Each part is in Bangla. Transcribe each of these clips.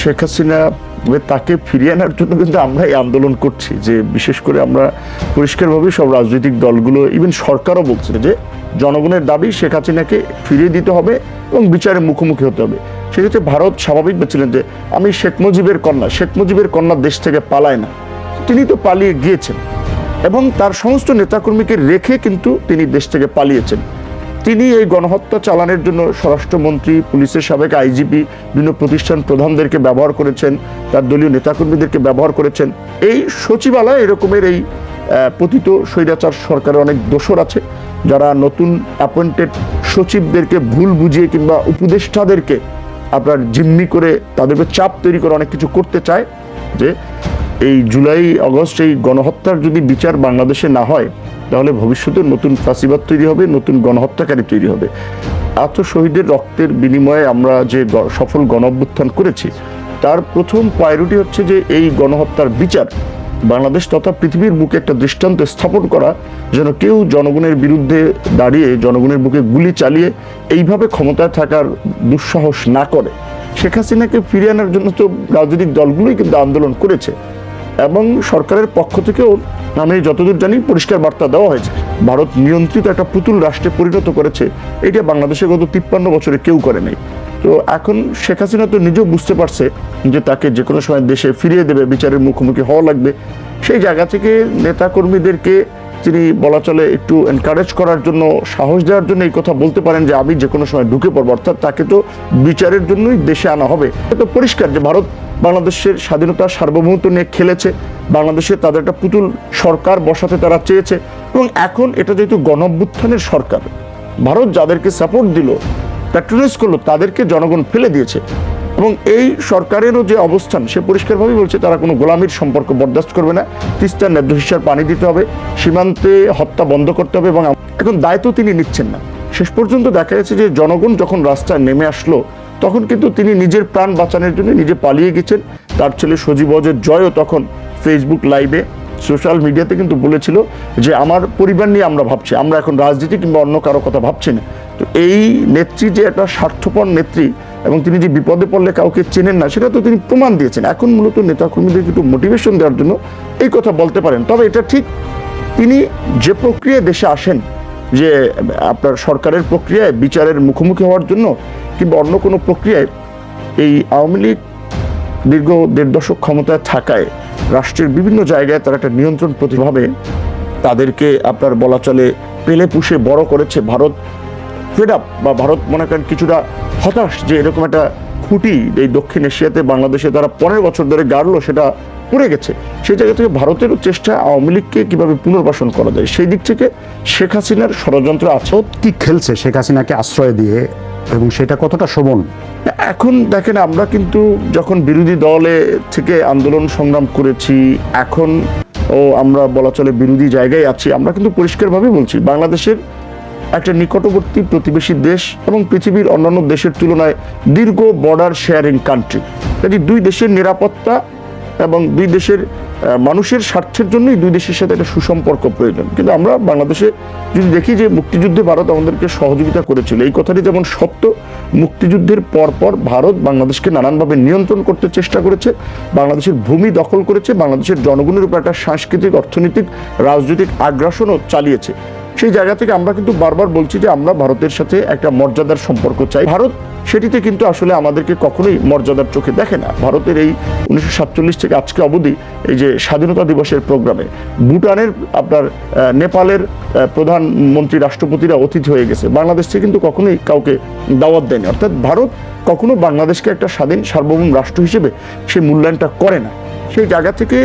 শেখ হাসিনা তাকে ফিরিয়ে আনার জন্য কিন্তু আমরা এই আন্দোলন করছি, যে বিশেষ করে আমরা পরিষ্কারভাবে সব রাজনৈতিক দলগুলো ইভেন সরকারও বলছে যে জনগণের দাবি শেখ হাসিনাকে ফিরিয়ে দিতে হবে এবং বিচারের মুখোমুখি হতে হবে। সেক্ষেত্রে ভারত স্বাভাবিক ছিলেন যে, আমি শেখ মুজিবের কন্যা, শেখ মুজিবের কন্যা দেশ থেকে পালায় না। তিনি তো পালিয়ে গিয়েছেন এবং তার সমস্ত নেতাকর্মীকে রেখে কিন্তু তিনি দেশ থেকে পালিয়েছেন। তিনি এই গণহত্যা চালানোর জন্য স্বরাষ্ট্রমন্ত্রী, পুলিশের সাবেক আইজিপি, বিভিন্ন প্রতিষ্ঠান প্রধানদেরকে ব্যবহার করেছেন, তার দলীয় নেতাকর্মীদেরকে ব্যবহার করেছেন। এই সচিবালয় এরকমের এই পতিত স্বৈরাচার সরকারের অনেক দোষর আছে। যারা নতুন অ্যাপয়েন্টেড সচিবদেরকে ভুল বুঝিয়ে কিংবা উপদেষ্টাদেরকে আপনার জিম্মি করে তাদেরকে চাপ তৈরি করে অনেক কিছু করতে চায়, যে এই জুলাই, আগস্ট এই গণহত্যার যদি বিচার বাংলাদেশে না হয় তাহলে ভবিষ্যতে নতুন ফাঁসিবাদ তৈরি হবে, নতুন গণহত্যাকারী তৈরি হবে। এত শহীদের রক্তের বিনিময়ে আমরা যে সফল গণ অভ্যুত্থান করেছি, তার প্রথম প্রায়োরিটি হচ্ছে যে এই গণহত্যার বিচার, বাংলাদেশ তথা পৃথিবীর বুকে একটা দৃষ্টান্ত স্থাপন করা, যেন কেউ জনগণের বিরুদ্ধে দাঁড়িয়ে, জনগণের বুকে গুলি চালিয়ে এইভাবে ক্ষমতায় থাকার দুঃসাহস না করে। শেখ হাসিনাকে ফিরিয়ে আনার জন্য তো রাজনৈতিক দলগুলোই কিন্তু আন্দোলন করেছে। এবং সরকারের পক্ষ থেকেও আমি যতদূর জানি পরিষ্কার বার্তা দেওয়া হয়েছে। ভারত নিয়ন্ত্রিত একটা পুতুল রাষ্ট্রে পরিণত করেছে। এটা বাংলাদেশে গত তিপ্পান্ন বছরে কেউ করে নেই। তো এখন শেখ হাসিনা তো নিজেও বুঝতে পারছে যে তাকে যে কোনো সময় দেশে ফিরিয়ে দেবে, বিচারের মুখোমুখি হওয়া লাগবে। সেই জায়গা থেকে নেতাকর্মীদেরকে তিনি বলা চলে একটু এনকারেজ করার জন্য, সাহস দেওয়ার জন্য এই কথা বলতে পারেন যে আমি যে কোনো সময় ঢুকে পড়ব। অর্থাৎ তাকে তো বিচারের জন্যই দেশে আনা হবে। তো পরিষ্কার যে ভারত বাংলাদেশের স্বাধীনতা সার্বভৌমত্ব নিয়ে খেলেছে, বাংলাদেশে তাদের একটা পুতুল সরকার বসাতে তারা চেয়েছে এবং এখন এটা যেহেতু গণঅভ্যুত্থানের সরকার, ভারত যাদেরকে সাপোর্ট দিল প্যাট্রোনাইজ করল, তাদেরকে জনগণ ফেলে দিয়েছে। এবং এই সরকারেরও যে অবস্থান, সে পরিষ্কারভাবেই বলছে তারা কোনো গোলামির সম্পর্ক বরদাস্ত করবে না। তিস্তার ন্যায্য হিসার পানি দিতে হবে, সীমান্তে হত্যা বন্ধ করতে হবে এবং এখন দায়িত্ব তিনি নিচ্ছেন না। শেষ পর্যন্ত দেখা গেছে যে জনগণ যখন রাস্তায় নেমে আসলো, তখন কিন্তু তিনি নিজের প্রাণ বাঁচানোর জন্য নিজে পালিয়ে গেছেন। তার ছেলে সজীব অজের জয়ও তখন ফেসবুক লাইভে সোশ্যাল মিডিয়াতে কিন্তু বলেছিল যে, আমার পরিবার নিয়ে আমরা ভাবছি, আমরা এখন রাজনীতি কিংবা অন্য কারও কথা ভাবছি না। তো এই নেত্রী যে একটা স্বার্থপর নেত্রী এবং তিনি যে বিপদে পড়লে কাউকে চেনেন না, সেটা তো তিনি প্রমাণ দিয়েছেন। এখন মূলত নেতাকর্মীদেরকে একটু মোটিভেশন দেওয়ার জন্য এই কথা বলতে পারেন। তবে এটা ঠিক তিনি যে প্রক্রিয়ায় দেশে আসেন, যে আপনার সরকারের প্রক্রিয়ায়, বিচারের মুখোমুখি হওয়ার জন্য কিংবা অন্য কোনো প্রক্রিয়ায়, এই আওয়ামী লীগ দীর্ঘ দেড় দশক ক্ষমতায় থাকায় রাষ্ট্রের বিভিন্ন জায়গায় তারা একটা নিয়ন্ত্রণ প্রতিভাবে তাদেরকে আপনার বলা চলে, পেলে পুষে বড় করেছে ভারত। ফেড আপ বা ভারত মনে করেন কিছুটা হতাশ যে এরকম একটা খুঁটি এই দক্ষিণ এশিয়াতে বাংলাদেশে তারা পনেরো বছর ধরে গাড়লো সেটা পড়ে গেছে। সেই জায়গা থেকে ভারতেরও চেষ্টা আওয়ামী লীগকে কীভাবে পুনর্বাসন করা যায় সেই দিক থেকে শেখ হাসিনার ষড়যন্ত্র আছে। কি খেলছে শেখ হাসিনাকে আশ্রয় দিয়ে এবং সেটা কতটা শোভন? এখন দেখেন আমরা কিন্তু যখন বিরোধী দলে থেকে আন্দোলন সংগ্রাম করেছি এখন ও আমরা বলা চলে বিরোধী জায়গায় আছি আমরা কিন্তু পরিষ্কারভাবে বলছি বাংলাদেশের একটা নিকটবর্তী প্রতিবেশী দেশ এবং পৃথিবীর অন্যান্য দেশের তুলনায় দীর্ঘ বর্ডার শেয়ারিং কান্ট্রি কাজে দুই দেশের নিরাপত্তা এবং দুই দেশের মানুষের স্বার্থের জন্যই দুই দেশের সাথে একটা সুসম্পর্ক প্রয়োজন। কিন্তু আমরা বাংলাদেশে যদি দেখি যে মুক্তিযুদ্ধে ভারত আমাদেরকে সহযোগিতা করেছিল, এই কথাটি যেমন সত্য, মুক্তিযুদ্ধের পরপর ভারত বাংলাদেশকে নানানভাবে নিয়ন্ত্রণ করতে চেষ্টা করেছে, বাংলাদেশের ভূমি দখল করেছে, বাংলাদেশের জনগণের উপর একটা সাংস্কৃতিক, অর্থনৈতিক, রাজনৈতিক আগ্রাসনও চালিয়েছে। সেই জায়গা থেকে আমরা কিন্তু বারবার বলছি যে আমরা ভারতের সাথে একটা মর্যাদার সম্পর্ক চাই। ভারত সেটিতে কিন্তু আসলে আমাদেরকে কখনোই মর্যাদার চোখে দেখে না। ভারতের এই উনিশশো সাতচল্লিশ থেকে আজকে অবধি এই যে স্বাধীনতা দিবসের প্রোগ্রামে ভুটানের আপনার নেপালের প্রধানমন্ত্রী রাষ্ট্রপতিরা অতিথি হয়ে গেছে। বাংলাদেশ থেকে কিন্তু কখনোই কাউকে দাওয়াত দেয়নি। অর্থাৎ ভারত কখনো বাংলাদেশকে একটা স্বাধীন সার্বভৌম রাষ্ট্র হিসেবে সেই মূল্যায়নটা করে না। সেই জায়গা থেকে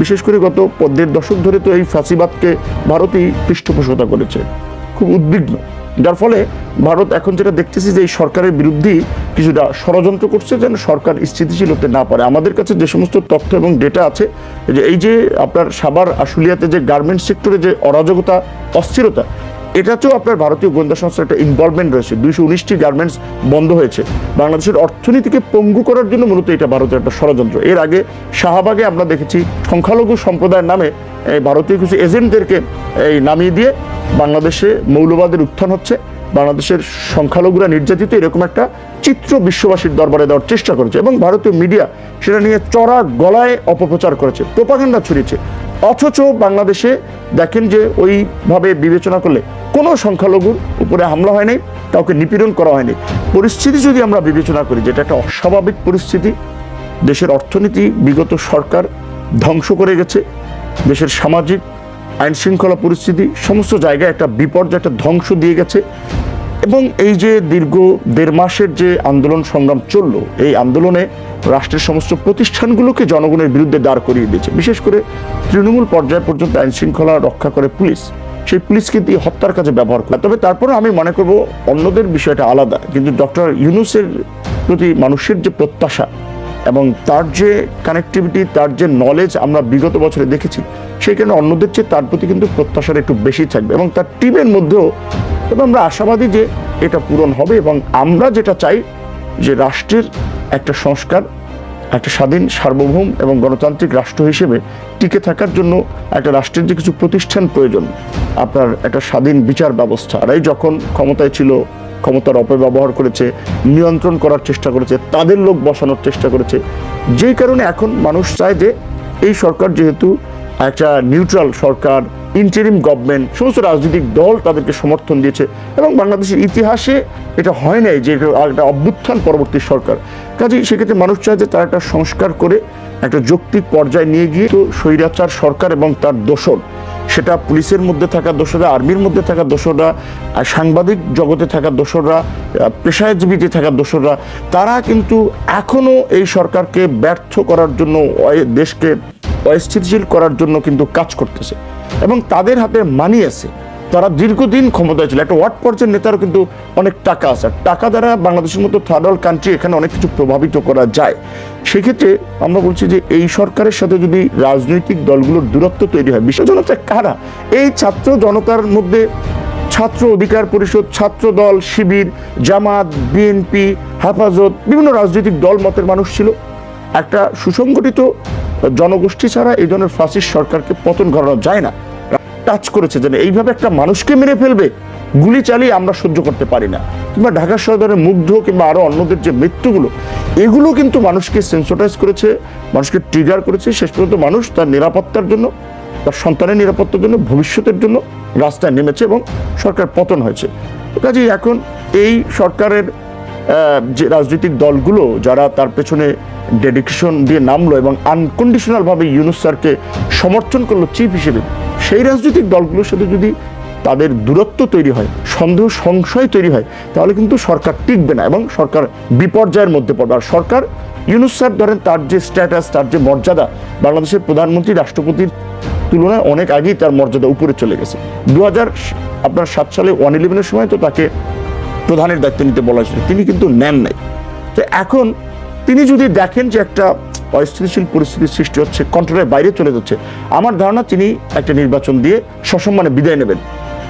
বিশেষ করে গত পদ্মের দশক ধরে তো এই ফাঁসিবাদকে ভারতই পৃষ্ঠপোষকতা করেছে, খুব উদ্বিগ্ন। যার ফলে ভারত এখন যেটা দেখতেছি যে এই সরকারের বিরুদ্ধেই কিছুটা ষড়যন্ত্র করছে যেন সরকার স্থিতিশীল হতে না পারে। আমাদের কাছে যে সমস্ত তথ্য এবং ডেটা আছে যে এই যে আপনার সাবার আশুলিয়াতে যে গার্মেন্টস সেক্টরে যে অরাজকতা, অস্থিরতা এটাতেও আপনার ভারতীয় গোয়েন্দা সংস্থার একটা ইনভলভমেন্ট রয়েছে। দুইশো উনিশটি গার্মেন্টস বন্ধ হয়েছে। বাংলাদেশের অর্থনীতিকে পঙ্গু করার জন্য মূলত এটা ভারতের একটা ষড়যন্ত্র। এর আগে শাহবাগে আমরা দেখেছি সংখ্যালঘু সম্প্রদায়ের নামে, এই ভারতীয় কিছু এজেন্টদেরকে, এই নামিয়ে দিয়ে বাংলাদেশে মৌলবাদের উত্থান হচ্ছে। বাংলাদেশের সংখ্যালঘুরা নির্যাতিত এরকম একটা চিত্র বিশ্ববাসীর দরবারে দেওয়ার চেষ্টা করেছে এবং ভারতীয় মিডিয়া সেটা নিয়ে চড়া গলায় অপপ্রচার করেছে। প্রোপাগান্ডা ছড়িয়েছে। অথচ বাংলাদেশে দেখেন যে ওইভাবে বিবেচনা করলে কোনো সংখ্যালঘুর উপরে হামলা হয়নি কাউকে নিপীড়ন করা হয়নি। পরিস্থিতি যদি আমরা বিবেচনা করি, যেটা একটা অস্বাভাবিক পরিস্থিতি, দেশের অর্থনীতি বিগত সরকার ধ্বংস করে গেছে, দেশের সামাজিক আইন শৃঙ্খলা পরিস্থিতি, সমস্ত জায়গায় একটা বিপর্যয়, একটা ধ্বংস দিয়ে গেছে এবং এই যে দীর্ঘ দেড় মাসের যে আন্দোলন সংগ্রাম চলল, এই আন্দোলনে রাষ্ট্রের সমস্ত প্রতিষ্ঠানগুলোকে জনগণের বিরুদ্ধে দাঁড় করিয়ে দিয়েছে। বিশেষ করে তৃণমূল পর্যায় পর্যন্ত আইন শৃঙ্খলা রক্ষা করে পুলিশ। সেই পুলিশকে দিয়ে হত্যার কাজে ব্যবহার করে। তবে তারপরে আমি মনে করব অন্যদের বিষয়টা আলাদা। কিন্তু ডক্টর ইউনুসের প্রতি মানুষের যে প্রত্যাশা এবং তার যে কানেক্টিভিটি তার যে নলেজ আমরা বিগত বছরে দেখেছি, সেই কারণে অন্যদের চেয়ে তার প্রতি কিন্তু প্রত্যাশাটা একটু বেশি থাকবে এবং তার টিমের মধ্যেও তবে আমরা আশাবাদী যে এটা পূরণ হবে এবং আমরা যেটা চাই যে রাষ্ট্রের একটা সংস্কার, একটা স্বাধীন, সার্বভৌম এবং গণতান্ত্রিক রাষ্ট্র হিসেবে টিকে থাকার জন্য একটা রাষ্ট্রের যে কিছু প্রতিষ্ঠান প্রয়োজন, আপনার একটা স্বাধীন বিচার ব্যবস্থা। আর এই যখন ক্ষমতায় ছিল, ক্ষমতার অপব্যবহার করেছে, নিয়ন্ত্রণ করার চেষ্টা করেছে, তাদের লোক বসানোর চেষ্টা করেছে, যেই কারণে এখন মানুষ চায় যে এই সরকার যেহেতু একটা নিউট্রাল সরকার ইন্টারিম গভর্নমেন্ট সমস্ত রাজনৈতিক দল তাদেরকে সমর্থন দিয়েছে এবং বাংলাদেশের ইতিহাসে এটা হয় নাই যে একটা অভ্যুত্থান পরবর্তী সরকার। কাজেই সেক্ষেত্রে মানুষ চায় যে তারা একটা সংস্কার করে একটা যৌক্তিক পর্যায়ে নিয়ে গিয়ে তো স্বৈরাচার সরকার এবং তার দোসর সেটা পুলিশের মধ্যে থাকা দোসররা আর্মির মধ্যে থাকা আর সাংবাদিক জগতে থাকা আহ, পেশাজীবীতে থাকা দোসররা তারা কিন্তু এখনও এই সরকারকে ব্যর্থ করার জন্য দেশকে অস্থিতিশীল করার জন্য কিন্তু কাজ করতেছে। এবং তাদের হাতে মানি আছে। তারা দীর্ঘদিন ক্ষমতায় ছিল। একটা ওয়ার্ড পর্যায়ের নেতারও কিন্তু অনেক টাকা আছে। টাকা দ্বারা বাংলাদেশের মতো থার্ড ওয়ার্ল্ড কান্ট্রি এখানে অনেক কিছু প্রভাবিত করা যায়। সেক্ষেত্রে আমরা বলছি যে এই সরকারের সাথে যদি রাজনৈতিক দলগুলোর দূরত্ব তৈরি হয়, বিশ্ব জনতা কারা? এই ছাত্র জনতার মধ্যে ছাত্র অধিকার পরিষদ, ছাত্র দল, শিবির, জামাত, বিএনপি, হেফাজত, বিভিন্ন রাজনৈতিক দল, মতের মানুষ ছিল। একটা সুসংগঠিত জনগোষ্ঠী ছাড়া এই ধরনের ফাঁসির সরকারকে পতন ঘটানো যায় না। টাচ করেছে যেন এইভাবে একটা মানুষকে মেরে ফেলবে, গুলি চালিয়ে আমরা সহ্য করতে পারি না। কিংবা ঢাকা শহরের মুগ্ধ কিংবা আরও অন্যদের যে মৃত্যুগুলো, এগুলো কিন্তু মানুষকে সেন্সোটাইজ করেছে, মানুষকে ট্রিগার করেছে। শেষ পর্যন্ত মানুষ তার নিরাপত্তার জন্য, তার সন্তানের নিরাপত্তার জন্য, ভবিষ্যতের জন্য রাস্তায় নেমেছে এবং সরকার পতন হয়েছে। কাজেই এখন এই সরকারের যে রাজনৈতিক দলগুলো যারা তার পেছনে ডেডিকেশন দিয়ে নামলো এবং আনকন্ডিশনালভাবে ইউনুস স্যারকে সমর্থন করল চিফ হিসেবে, সেই রাজনৈতিক দলগুলোর সাথে যদি তাদের দূরত্ব তৈরি হয়, সন্দেহ, সংশয় তৈরি হয়, তাহলে কিন্তু সরকার টিকবে না এবং সরকার বিপর্যয়ের মধ্যে পড়বে। আর সরকার, ইউনুস স্যার ধরেন তার যে স্ট্যাটাস তার যে মর্যাদা, বাংলাদেশের প্রধানমন্ত্রী, রাষ্ট্রপতির তুলনায় অনেক আগেই তার মর্যাদা উপরে চলে গেছে। দু হাজার আপনার সাত সালে ওয়ান ইলেভেনের সময় তো তাকে প্রধানের দায়িত্ব নিতে বলা হয়েছিল, তিনি কিন্তু নেন নাই। তো এখন তিনি যদি দেখেন যে একটা অস্থিতিশীল পরিস্থিতির সৃষ্টি হচ্ছে কন্ট্রোলের বাইরে চলে যাচ্ছে, আমার ধারণা তিনি একটা নির্বাচন দিয়ে সসম্মানে বিদায় নেবেন।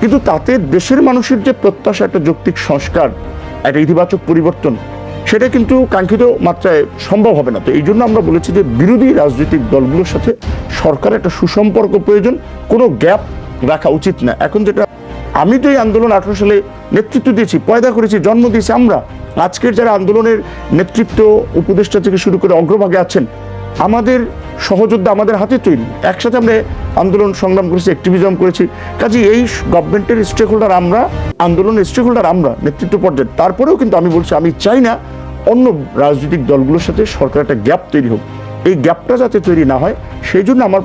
কিন্তু তাতে দেশের মানুষের যে প্রত্যাশা, একটা যৌক্তিক সংস্কার, একটা ইতিবাচক পরিবর্তন, সেটা কিন্তু কাঙ্ক্ষিত মাত্রায় সম্ভব হবে না। তো এই জন্য আমরা বলেছি যে বিরোধী রাজনৈতিক দলগুলোর সাথে সরকারের একটা সুসম্পর্ক প্রয়োজন, কোনো গ্যাপ রাখা উচিত না। এখন যেটা আমি তো এই আন্দোলন আঠারো সালে নেতৃত্ব দিয়েছি, পয়দা করেছি, জন্ম দিয়েছি আমরা, আজকের যারা আন্দোলনের নেতৃত্ব উপদেষ্টা থেকে শুরু করে অগ্রভাগে আছেন, আমাদের সহযোদ্ধা আমাদের হাতে তৈরি। একসাথে আমরা আন্দোলন সংগ্রাম করেছি অ্যাক্টিভিজম করেছি। কাজে এই গভর্নমেন্টের স্টেক হোল্ডার আমরা, আন্দোলনের স্টেক হোল্ডার আমরা, নেতৃত্ব পর্যায়ে তারপরেও কিন্তু আমি বলছি, আমি চাই না অন্য রাজনৈতিক দলগুলোর সাথে সরকার একটা গ্যাপ তৈরি হোক। এই গ্যাপটা যাতে তৈরি না হয়, সেই জন্য আমার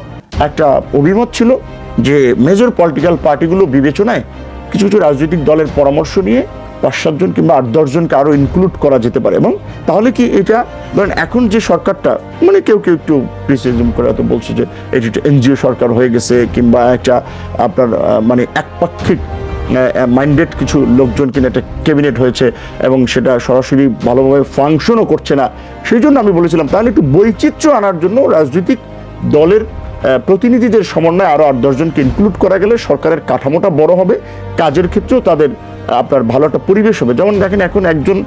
একটা অভিমত ছিল যে মেজর পলিটিক্যাল পার্টিগুলো বিবেচনায় কিছু কিছু রাজনৈতিক দলের পরামর্শ নিয়ে পাঁচ সাতজন কিংবা আট দশজনকে আরও ইনক্লুড করা যেতে পারে এবং তাহলে কি এটা, ধরেন এখন যে সরকারটা মানে কেউ কেউ একটু ক্রিটিসিজম করে হয়তো বলছে যে এটি একটা এনজিও সরকার হয়ে গেছে কিংবা একটা আপনার মানে একপাক্ষিক মাইন্ডেড কিছু লোকজন কিনা একটা ক্যাবিনেট হয়েছে এবং সেটা সরাসরি ভালোভাবে ফাংশনও করছে না, সেই জন্য আমি বলেছিলাম তাহলে একটু বৈচিত্র্য আনার জন্য রাজনৈতিক দলের প্রতিনিধিদের সমন্বয়ে আরও আট দশজনকে ইনক্লুড করা গেলে সরকারের কাঠামোটা বড় হবে, কাজের ক্ষেত্রেও তাদের আপনার ভালো একটা পরিবেশ হবে। যেমন দেখেন, এখন একজন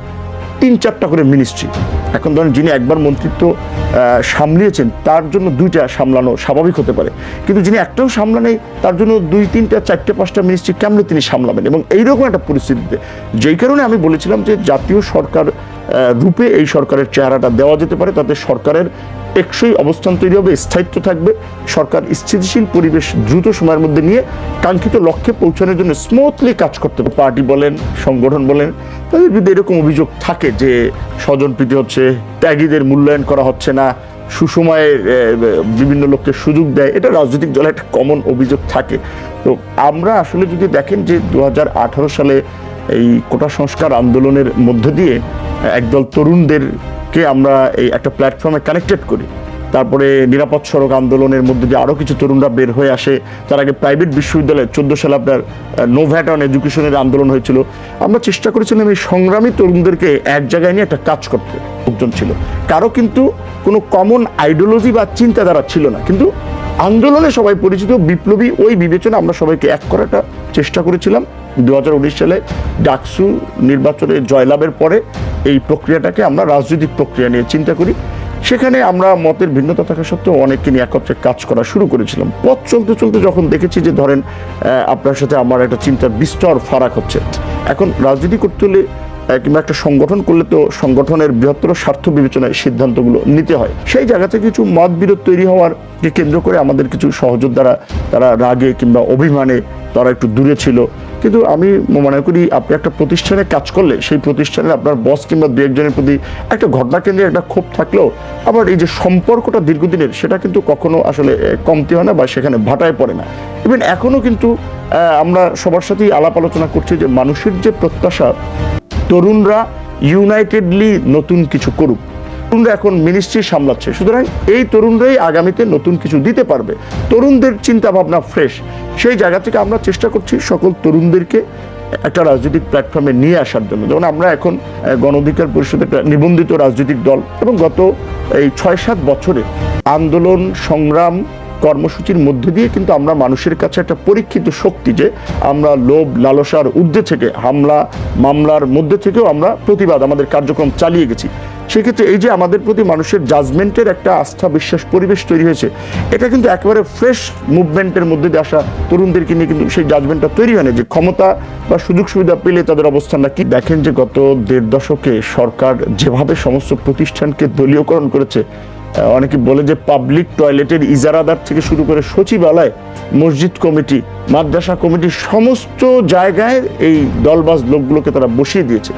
তিন চারটা করে মিনিস্ট্রি এখন ধরেন যিনি একবার মন্ত্রিত্ব সামলিয়েছেন, তার জন্য দুইটা সামলানো স্বাভাবিক হতে পারে। কিন্তু যিনি একটাও সামলা নেই তার জন্য দুই, তিনটা, চারটে, পাঁচটা মিনিস্ট্রি কেমনে তিনি সামলাবেন? এবং এইরকম একটা পরিস্থিতিতে, যেই কারণে আমি বলেছিলাম যে জাতীয় সরকার রূপে এই সরকারের চেহারাটা দেওয়া যেতে পারে, তাতে সরকারের টেকসই অবস্থান তৈরি হবে, স্থায়িত্ব থাকবে। সরকার স্থিতিশীল পরিবেশ দ্রুত সময়ের মধ্যে নিয়ে কাঙ্ক্ষিত লক্ষ্যে পৌঁছানোর জন্য স্মুথলি কাজ করতে হবে। পার্টি বলেন, সংগঠন বলেন, তাদের বিরুদ্ধে এরকম অভিযোগ থাকে যে স্বজনপ্রীতি হচ্ছে, ত্যাগীদের মূল্যায়ন করা হচ্ছে না, সুসময়ে বিভিন্ন লোককে সুযোগ দেয়। এটা রাজনৈতিক দলে একটা কমন অভিযোগ থাকে। তো আমরা আসলে যদি দেখেন যে দু হাজার আঠারো সালে এই কোটা সংস্কার আন্দোলনের মধ্য দিয়ে একদল তরুণদেরকে আমরা এই একটা প্ল্যাটফর্মে কানেক্টেড করি। তারপরে নিরাপদ সড়ক আন্দোলনের মধ্যে দিয়ে আরও কিছু তরুণরা বের হয়ে আসে। তার আগে প্রাইভেট বিশ্ববিদ্যালয়ে চোদ্দ সালে আপনার নো ভ্যাট অন এডুকেশনের আন্দোলন হয়েছিল। আমরা চেষ্টা করেছিলাম এই সংগ্রামী তরুণদেরকে এক জায়গায় নিয়ে একটা কাজ করতে। লোকজন ছিল। কারও কিন্তু কোনো কমন আইডিওলজি বা চিন্তাধারা ছিল না। কিন্তু আন্দোলনে সবাই পরিচিত, বিপ্লবী ওই বিবেচনা আমরা সবাইকে এক করাটা চেষ্টা করেছিলাম। দু হাজার উনিশ সালে ডাকসু নির্বাচনে জয়লাভের পরে এই প্রক্রিয়াটাকে আমরা রাজনৈতিক প্রক্রিয়া নিয়ে চিন্তা করি। সেখানে আমরা মতের ভিন্নতা থাকা সত্ত্বেও অনেককে নিয়ে একত্রে কাজ করা শুরু করেছিলাম। পথ চলতে চলতে যখন দেখেছি যে ধরেন আপনার সাথে আমার একটা চিন্তার বিস্তর ফারাক হচ্ছে। এখন রাজনীতি করতে হলে কিংবা একটা সংগঠন করলে তো সংগঠনের বৃহত্তর স্বার্থ বিবেচনায় সিদ্ধান্তগুলো নিতে হয়। সেই জায়গাতে কিছু মত বিরোধ তৈরি হওয়ার কে কেন্দ্র করে আমাদের কিছু সহযোদ্ধারা, তারা রাগে কিংবা অভিমানে তারা একটু দূরে ছিল। কিন্তু আমি মনে করি আপনি একটা প্রতিষ্ঠানে কাজ করলে সেই প্রতিষ্ঠানে আপনার বস কিংবা দু একজনের প্রতি একটা ঘটনা কেন্দ্রে একটা ক্ষোভ থাকলেও আবার এই যে সম্পর্কটা দীর্ঘদিনের সেটা কিন্তু কখনো আসলে কমতি হয় না বা সেখানে ভাটায় পড়ে না। ইভেন এখনও কিন্তু আমরা সবার সাথেই আলাপ আলোচনা করছি যে মানুষের যে প্রত্যাশা, তরুণরা ইউনাইটেডলি নতুন কিছু করুক। তরুণরা এখন মিনিস্ট্রি সামলাচ্ছে। সুতরাং এই তরুণরাই আগামীতে নতুন কিছু দিতে পারবে। তরুণদের চিন্তা ভাবনা ফ্রেশ সেই জায়গা থেকে আমরা চেষ্টা করছি সকল তরুণদেরকে একটা রাজনৈতিক প্ল্যাটফর্মে নিয়ে আসার জন্য। যেমন আমরা এখন গণ অধিকার পরিষদের একটা নিবন্ধিত রাজনৈতিক দল এবং গত, এই ছয় সাত বছরে আন্দোলন, সংগ্রাম, কর্মসূচির মধ্যে দিয়ে কিন্তু আমরা মানুষের কাছে একটা পরীক্ষিত শক্তি যে আমরা লোভ, লালসার ঊর্ধ্বে থেকে, হামলা, মামলার মধ্যে থেকেও আমরা প্রতিবাদ, আমাদের কার্যক্রম চালিয়ে গেছি। সেক্ষেত্রে এই যে আমাদের প্রতি মানুষের জাজমেন্টের একটা আস্থা, বিশ্বাস, পরিবেশ তৈরি হয়েছে, এটা কিন্তু একেবারে ফ্রেশ মুভমেন্টের মধ্যে দিয়ে আসা তরুণদেরকে নিয়ে কিন্তু সেই জাজমেন্টটা তৈরি হয় না যে ক্ষমতা বা সুযোগ সুবিধা পেলে তাদের অবস্থানটা কি। দেখেন যে গত দেড় দশকে সরকার যেভাবে সমস্ত প্রতিষ্ঠানকে দলীয়করণ করেছে অনেকে বলে যে পাবলিক টয়লেটের ইজারাদার থেকে শুরু করে সচিবালয়, মসজিদ কমিটি, মাদ্রাসা কমিটি, সমস্ত জায়গায় এই দলবাজ লোকগুলোকে তারা বসিয়ে দিয়েছে।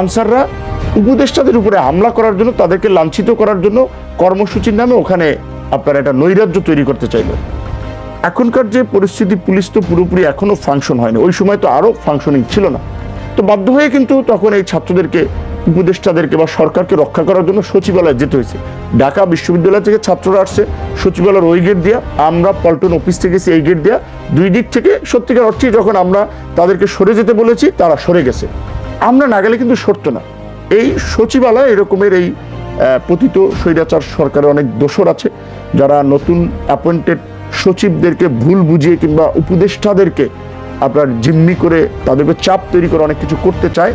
আনসাররা উপদেষ্টাদের উপরে হামলা করার জন্য, তাদেরকে লাঞ্ছিত করার জন্য কর্মসূচির নামে ওখানে আপনার একটা নৈরাজ্য তৈরি করতে চাইলো এখনকার যে পরিস্থিতি, পুলিশ তো পুরোপুরি এখনও ফাংশন হয়নি। ওই সময় তো আরও ফাংশনিং ছিল না। তো বাধ্য হয়ে কিন্তু তখন এই ছাত্রদেরকে, উপদেষ্টাদেরকে বা সরকারকে রক্ষা করার জন্য সচিবালয়ে যেতে হয়েছে। ঢাকা বিশ্ববিদ্যালয় থেকে ছাত্ররা আসছে, সচিবালয়ের ওই গেট দিয়া, আমরা পল্টন অফিস থেকে এই গেট দিয়া, দুই দিক থেকে সত্যিকার অর্থে যখন আমরা তাদেরকে সরে যেতে বলেছি, তারা সরে গেছে। আমরা না গেলে কিন্তু সরতো না। এই সচিবালয় এরকমের এই পতিত স্বৈরাচার সরকারের অনেক দোষর আছে। যারা নতুন অ্যাপয়েন্টেড সচিবদেরকে ভুল বুঝিয়ে কিংবা উপদেষ্টাদেরকে আপনার জিম্মি করে তাদেরকে চাপ তৈরি করে অনেক কিছু করতে চায়।